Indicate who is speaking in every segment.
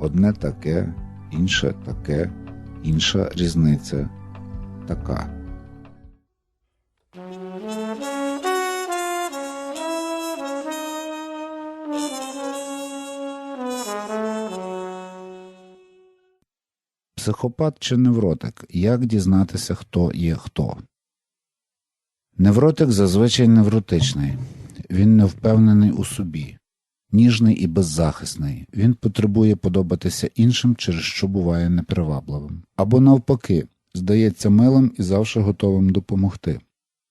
Speaker 1: Одне таке, інше таке, інша різниця така. Психопат чи невротик? Як дізнатися, хто є хто? Невротик зазвичай невротичний. Він не впевнений у собі, ніжний і беззахисний. Він потребує подобатися іншим, через що буває непривабливим. Або навпаки, здається милим і завжди готовим допомогти.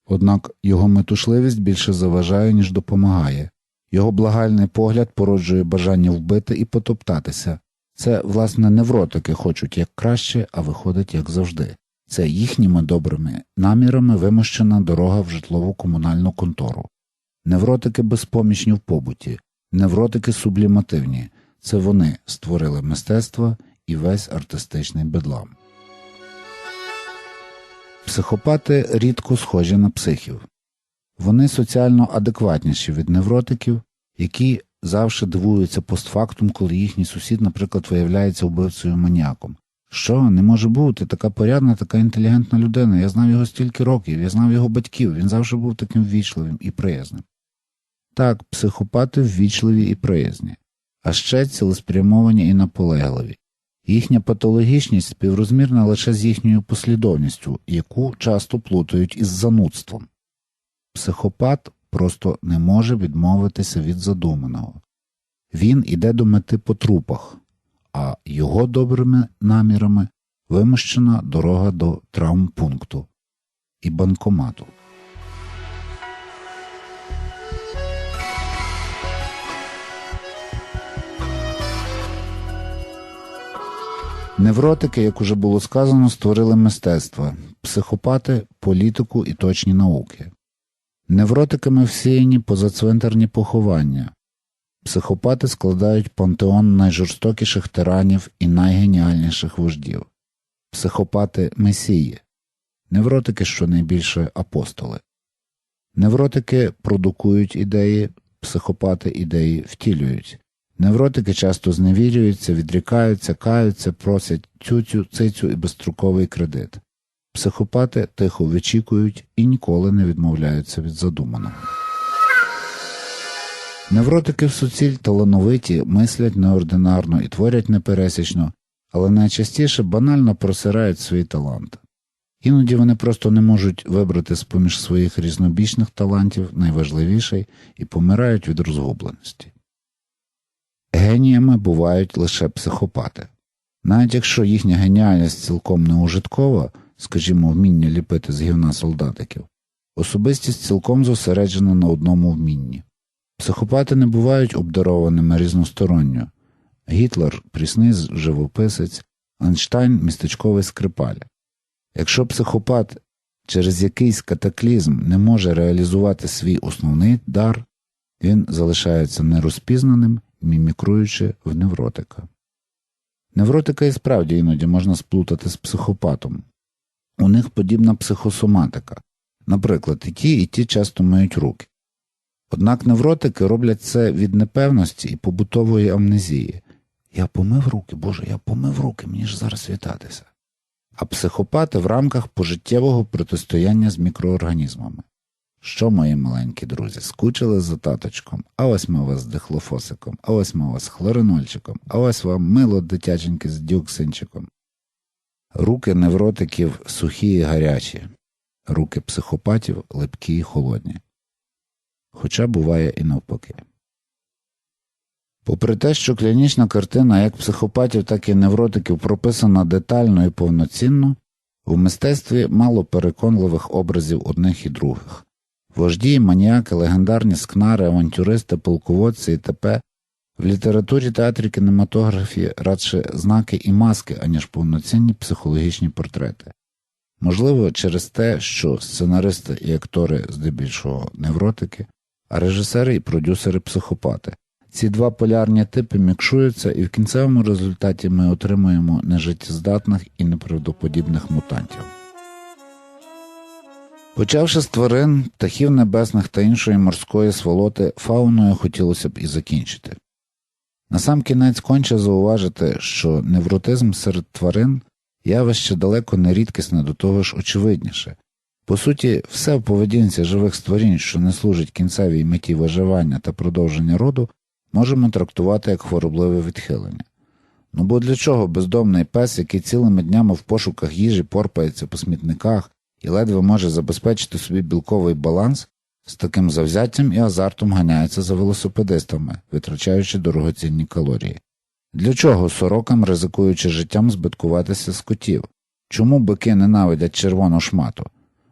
Speaker 1: Однак його метушливість більше заважає, ніж допомагає. Його благальний погляд породжує бажання вбити і потоптатися. Це, власне, невротики хочуть як краще, а виходить як завжди. Це їхніми добрими намірами вимощена дорога в житлово комунальну контору. Невротики безпомічні в побуті, невротики сублімативні. Це вони створили мистецтво і весь артистичний бедлам. Психопати рідко схожі на психів. Вони соціально адекватніші від невротиків, які завжди дивуються постфактум, коли їхній сусід, наприклад, виявляється вбивцею маніаком. Що, не може бути така порядна, така інтелігентна людина. Я знав його стільки років, я знав його батьків, він завжди був таким ввічливим і приязним. Так, психопати ввічливі і приязні, а ще цілеспрямовані і наполегливі. Їхня патологічність співрозмірна лише з їхньою послідовністю, яку часто плутають із занудством. Психопат просто не може відмовитися від задуманого. Він іде до мети по трупах, а його добрими намірами вимощена дорога до травмпункту і банкомату. Невротики, як уже було сказано, створили мистецтво, психопати політику і точні науки. Невротиками всіяні позацвинтарні поховання. Психопати складають пантеон найжорстокіших тиранів і найгеніальніших вождів, психопати месії, невротики щонайбільше апостоли. Невротики продукують ідеї, психопати ідеї втілюють. Невротики часто зневірюються, відрікаються, каються, просять тютю, цицю і безстроковий кредит. Психопати тихо вичікують і ніколи не відмовляються від задуманого. Невротики в суціль талановиті, мислять неординарно і творять непересічно, але найчастіше банально просирають свої таланти. Іноді вони просто не можуть вибрати з поміж своїх різнобічних талантів найважливіший і помирають від розгубленості. Геніями бувають лише психопати. Навіть якщо їхня геніальність цілком неужиткова, скажімо, вміння ліпити з гівна солдатиків, особистість цілком зосереджена на одному вмінні. Психопати не бувають обдарованими різносторонньо. Гітлер прісний живописець, Анштайн містечковий скрипаль. Якщо психопат через якийсь катаклізм не може реалізувати свій основний дар, він залишається нерозпізнаним, мімікруючи в невротика. Невротика і справді іноді можна сплутати з психопатом. У них подібна психосоматика. Наприклад, і ті, і ті часто мають руки. Однак невротики роблять це від непевності і побутової амнезії. Я помив руки, Боже, я помив руки, мені ж зараз вітатися. А психопати в рамках пожиттєвого протистояння з мікроорганізмами. Що, мої маленькі друзі, скучили за таточком, а ось ми вас з дихлофосиком, а ось ми вас з хлоринольчиком, а ось вам мило дитяченьке з дюксинчиком. Руки невротиків сухі і гарячі, руки психопатів липкі і холодні. Хоча буває і навпаки. Попри те, що клінічна картина як психопатів, так і невротиків прописана детально і повноцінно, у мистецтві мало переконливих образів одних і других. Вожді, маніяки, легендарні скнари, авантюристи, полководці і т.п. в літературі, театрі, кінематографі радше знаки і маски, аніж повноцінні психологічні портрети. Можливо, через те, що сценаристи і актори здебільшого невротики, а режисери і продюсери психопати. Ці два полярні типи мікшуються, і в кінцевому результаті ми отримуємо нежиттєздатних і неправдоподібних мутантів. Почавши з тварин, птахів небесних та іншої морської сволоти, фауною хотілося б і закінчити. Насамкінець конче зауважити, що невротизм серед тварин явище далеко не рідкісне, до того ж очевидніше. По суті, все в поведінці живих створінь, що не служить кінцевій меті виживання та продовження роду, можемо трактувати як хворобливе відхилення. Ну бо для чого бездомний пес, який цілими днями в пошуках їжі порпається по смітниках і ледве може забезпечити собі білковий баланс, з таким завзяттям і азартом ганяється за велосипедистами, витрачаючи дорогоцінні калорії. Для чого сорокам, ризикуючи життям, збиткуватися з котів? Чому бики ненавидять червону шмату?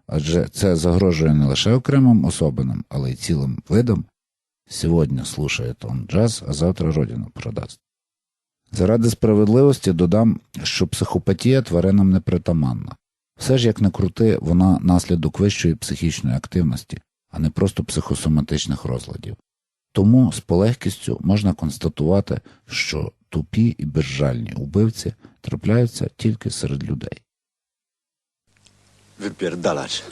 Speaker 1: Адже це загрожує не лише окремим особинам, але й цілим видам. Сьогодні слушає он джаз, а завтра родину продасть. Заради справедливості додам, що психопатія тваринам не притаманна. Все ж як не крути, вона наслідок вищої психічної активності, а не просто психосоматичних розладів. Тому з полегкістю можна констатувати, що тупі і безжальні убивці трапляються тільки серед людей.
Speaker 2: Wypierdalać.